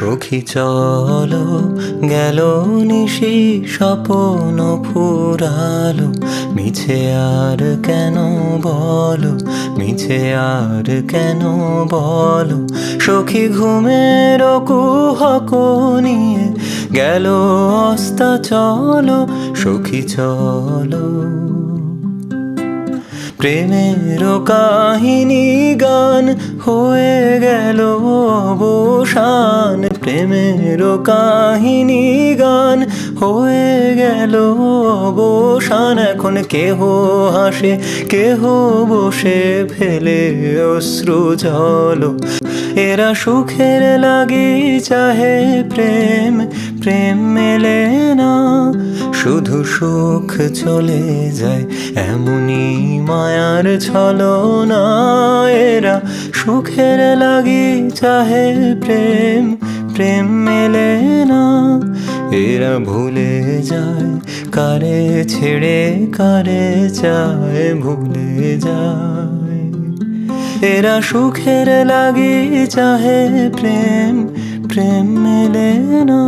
সখী চলো, গেল নিশি স্বপন ফুরালো। মিছে আর কেন বলো, মিছে আর কেন বলো। সখী ঘুমের কুহক নিয়ে গেল অস্তা চলো, সখী চলো। প্রেমের কাহিনী গান হয়ে গেল অবসান। প্রেমের কাহিনী গান হয়ে গেল অবসান এখন কেহ হাসে, কেহ বসে ফেলে অশ্রু জল। এরা সুখের লাগে চাহে প্রেম প্রেম মেলে না। শুধু সুখ চলে যায় এমনই মায়ার ছলনা। এরা সুখের লাগে চাহে প্রেম প্রেম মেলে না, এরা ভুলে যায়, কারে ছেড়ে কারে চায়, ভুলে যায়। এরা সুখের লাগে চাহে প্রেম প্রেম মেলে না।